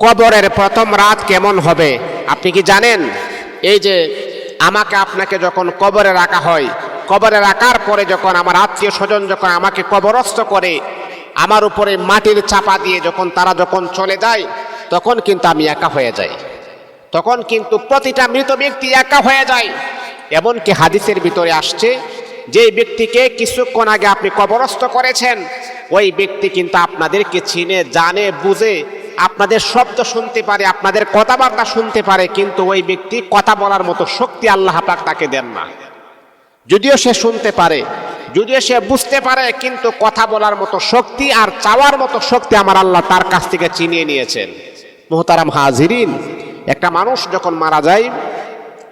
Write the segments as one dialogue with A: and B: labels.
A: কবরের প্রথম রাত কেমন হবে? আপনি কি জানেন? এই যে আমাকে আপনাকে যখন কবরে রাখা হয়, কবরে রাখার পরে যখন আমার আত্মীয় স্বজন যখন আমাকে কবরস্থ করে, আমার উপরে মাটির চাপা দিয়ে যখন তারা যখন চলে যায়, তখন কিন্তু আমি একা হয়ে যাই। তখন কিন্তু প্রতিটা মৃত ব্যক্তি একা হয়ে যায়। এমনকি হাদিসের ভিতরে আসছে, যে ব্যক্তিকে কিছুক্ষণ আগে আপনি কবরস্থ করেছেন, ওই ব্যক্তি কিন্তু আপনাদেরকে চিনে, জানে, বুঝে আপনাদের শব্দ শুনতে পারে, আপনাদের কথাবার্তা শুনতে পারে, কিন্তু ওই ব্যক্তি কথা বলার মতো শক্তি আল্লাহ পাক তাকে দেন না। যদিও সে শুনতে পারে, যদিও সে বুঝতে পারে, কিন্তু কথা বলার মতো শক্তি আর চাওয়ার মতো শক্তি আমার আল্লাহ তার কাছ থেকে চিনিয়ে নিয়েছেন। মোহতারাম হাজিরিন, একটা মানুষ যখন মারা যায়,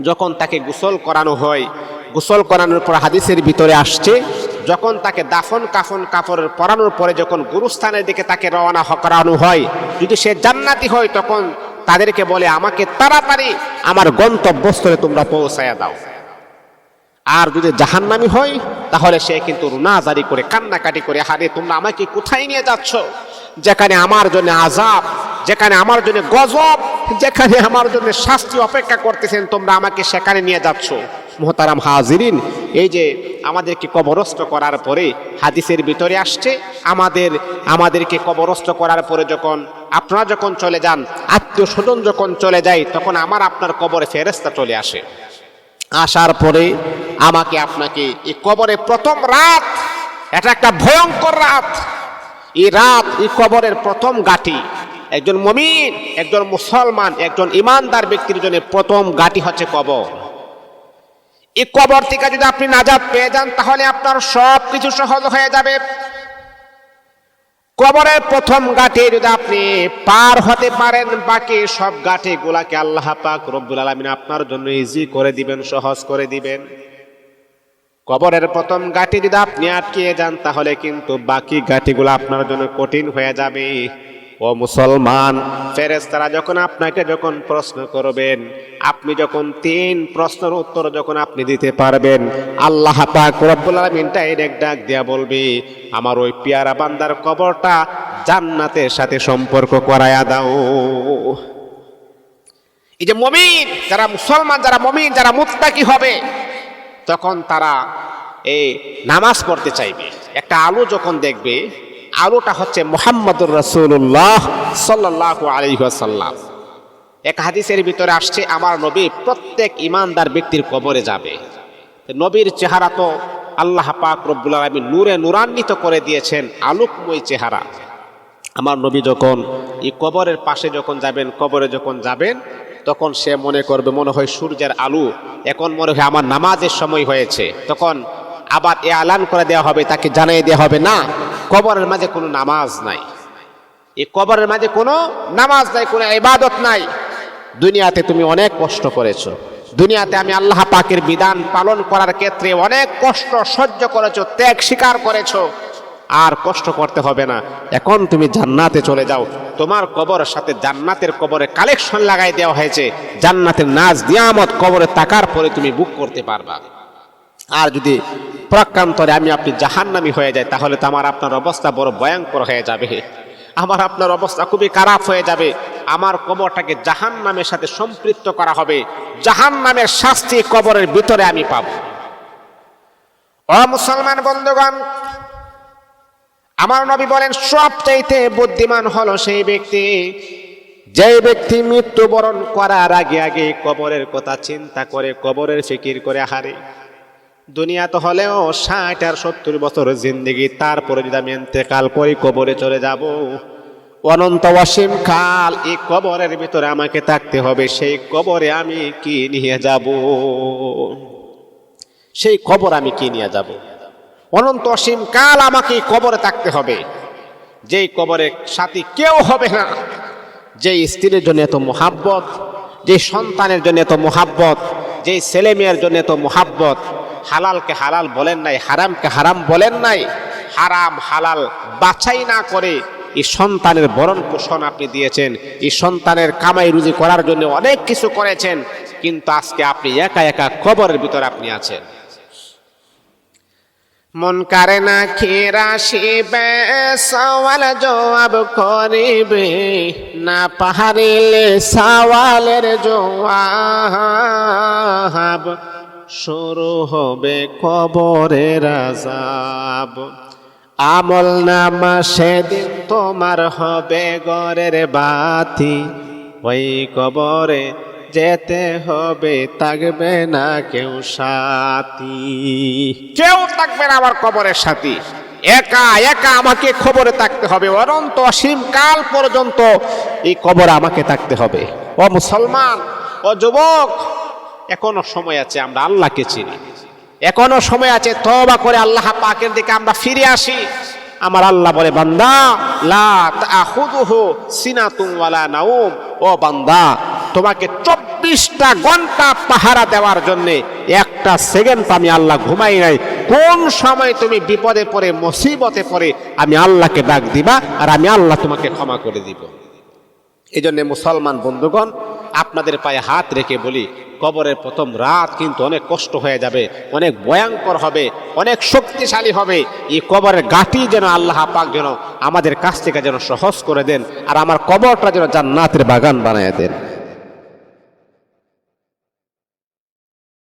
A: যখন তাকে গোসল করানো হয়, গোসল করানোর পর হাদিসের ভিতরে আসছে যখন তাকে দাফন কাফন কাপড় পরানোর পরে যখন গুরুস্থানের দিকে তাকে রওনা করানো হয়, যদি সে জান্নাতি হয়, তখন তাদেরকে বলে, আমাকে তাড়াতাড়ি আমার গন্তব্যস্থলে তোমরা পৌঁছায়া দাও। আর যদি জাহান্নামি হয়, তাহলে সে কিন্তু রুনাজারি করে, কান্নাকাটি করে হারে তোমরা আমাকে কোথায় নিয়ে যাচ্ছ? যেখানে আমার জন্য আজাব যেখানে আমার জন্য গজব, যেখানে আমার জন্য শাস্তি অপেক্ষা করতেছেন, তোমরা আমাকে সেখানে নিয়ে যাচ্ছ। মোহতারাম হাজিরিন, এই যে আমাদেরকে কবরস্থ করার পরে হাদিসের ভিতরে আসছে, আমাদের, আমাদেরকে কবরস্থ করার পরে যখন আপনারা যখন চলে যান আত্মীয় স্বজন যখন চলে যায়, তখন আমার আপনার কবরে ফেরেস্তা চলে আসে। আসার পরে আমাকে আপনাকে এই কবরে প্রথম রাত, এটা একটা ভয়ঙ্কর রাত। এই রাত, এই কবরের প্রথম গাটি একজন মমিন, একজন মুসলমান, একজন ইমানদার ব্যক্তির জন্য প্রথম গাটি হচ্ছে কবর। এই কবর থেকে যদি আপনি নাজাদ পেয়ে যান, তাহলে আপনার সব কিছু সহজ হয়ে যাবে। কবরের প্রথম গাঠে যদি আপনি পার হতে পারেন, বাকি সব গাঠে গুলাকে আল্লাহ পাক রব্বুল আলমিন আপনার জন্য ইজি করে দিবেন, সহজ করে দিবেন। কবরের প্রথম গাঠি যদি আপনি আটকিয়ে যান, তাহলে কিন্তু বাকি গাঠিগুলো আপনার জন্য কঠিন হয়ে যাবে। ও মুসলমান ফেরেস্তারা যখন আপনাকে যখন প্রশ্ন করবেন, আপনি যখন তিন প্রশ্নের উত্তর যখন আপনি দিতে পারবেন, আল্লাহ পাক রব্বুল ডাইরেক্ট ডাক দিয়া বলবে, আমার ওই পিয়ারা বান্দার কবরটা জান্নাতের সাথে সম্পর্ক করায়া দাও। এই যে মমিন, যারা মুসলমান, যারা মমিন, যারা মুত্তাকি হবে, তখন তারা এই নামাজ পড়তে চাইবে। একটা আলু যখন দেখবে আলুটা হচ্ছে মোহাম্মদুর রসুল্লাহ সাল্লাহ আলহাসাল্লাম এক হাদিসের ভিতরে আসছে, আমার নবী প্রত্যেক ইমানদার ব্যক্তির কবরে যাবে। নবীর চেহারা তো আল্লাহ পাক রব্বুল আলমী নূরে নূরান্বিত করে দিয়েছেন, আলোকময় চেহারা। আমার নবী যখন এই কবরের পাশে যখন যাবেন, কবরে যখন যাবেন, তখন সে মনে করবে, মনে হয় সূর্যের আলু, এখন মনে হয় আমার নামাজের সময় হয়েছে। তখন আবার এ আলান করে দেওয়া হবে, তাকে জানিয়ে দেওয়া হবে, না কবরের মাঝে কোনো নামাজ নাই। এই কবরের মাঝে কোনো নামাজ নাই, কোনো ইবাদত নাই। দুনিয়াতে তুমি অনেক কষ্ট করেছ। দুনিয়াতে আমি আল্লাহ পাকের বিধান পালন করার ক্ষেত্রে অনেক কষ্ট সহ্য করেছ, ত্যাগ স্বীকার করেছ। আর কষ্ট করতে হবে না। এখন তুমি জান্নাতে চলে যাও। তোমার কবরের সাথে জান্নাতের কবরে কালেকশন লাগাই দেওয়া হয়েছে। জান্নাতের নাচ, দিয়ামত কবরে তাকার পরে তুমি বুক করতে পারবা। আর যদি প্রকান্তরে আমি আপনি জাহান্নামি হয়ে যায় তাহলে তো আমার আপনার অবস্থা বড় ভয়ঙ্কর হয়ে যাবে। আমার আপনার অবস্থা খুবই খারাপ হয়ে যাবে। আমার কবরটাকে জাহান নামের সাথে সম্পৃক্ত করা হবে। জাহান নামের শাস্তি কবরের ভিতরে আমি পাব। মুসলমান বন্ধুগণ, আমার নবী বলেন, সবচাইতে বুদ্ধিমান হলো সেই ব্যক্তি। যে ব্যক্তি মৃত্যুবরণ করার আগে আগে কবরের কথা চিন্তা করে, কবরের ফিকির করে হারে। দুনিয়া তো হলেও ষাট আর সত্তর বছর জিন্দগি, তারপরে যদি আমি এতেকাল করি, কবরে চলে যাব। অনন্ত অসীম কাল, এই কবরের ভিতরে আমাকে থাকতে হবে। সেই কবরে আমি কি নিয়ে যাব? সেই কবর আমি কি নিয়ে যাব? অনন্ত অসীম কাল আমাকে কবরে থাকতে হবে। যেই কবরে সাথী কেউ হবে না। যে স্ত্রীর জন্য এত মোহাব্বত যে সন্তানের জন্য এত মোহাব্বত যে ছেলে মেয়ের জন্য এত মোহাব্বত হালালকে হালাল বলেন নাই, হারামকে হারাম বলেন নাই। হারাম, হালাল বাছাই না করে এই সন্তানের বরণ পোষণ আপনি দিয়েছেন, এই সন্তানের কামাই রুজি করার জন্য অনেক কিছু করেছেন, কিন্তু আজকে আপনি একা একা কবরের ভিতরে আপনি আছেন। মন কারে না খেরা শিবে সওয়াল জবাব করিবে, না পাহাড়িলে সওয়ালের জবাব। শুরু হবে কবরের আজাব আমল নামা সেদিন তোমার হবে গরের বাতি। ওই কবরে যেতে হবে, থাকবে না কেউ সাথী। কেউ থাকবে না আমার কবরের সাথী। একা একা আমাকে খবরে থাকতে হবে। অনন্ত অসীম কাল পর্যন্ত এই কবর আমাকে থাকতে হবে। ও মুসলমান, ও যুবক এখনও সময় আছে, আমরা আল্লাহকে চিনি। এখনও সময় আছে তবা করে আল্লাহ পাকের দিকে আমরা ফিরে আসি। আমার আল্লাহ বলে, বান্দা, লা তাখুদুহু সিনাতুন নাউম ও বান্দা, তোমাকে চব্বিশটা ঘণ্টা পাহারা দেওয়ার জন্য একটা সেকেন্ড আমি আল্লাহ ঘুমাই নাই। কোন সময় তুমি বিপদে পড়ে, মুসিবতে পড়ে, আমি আল্লাহকে ডাক দিবা আর আমি আল্লাহ তোমাকে ক্ষমা করে দিব। এই জন্য মুসলমান বন্ধুগণ, আপনাদের পায়ে হাত রেখে বলি কবরের প্রথম রাত কিন্তু অনেক কষ্ট হয়ে যাবে, অনেক ভয়ঙ্কর হবে, অনেক শক্তিশালী হবে। এই কবরের গাঠি যেন আল্লাহ পাক যেন আমাদের কাছ থেকে যেন সহজ করে দেন আর আমার কবরটা যেন জান্নাতের বাগান বানিয়ে দেন।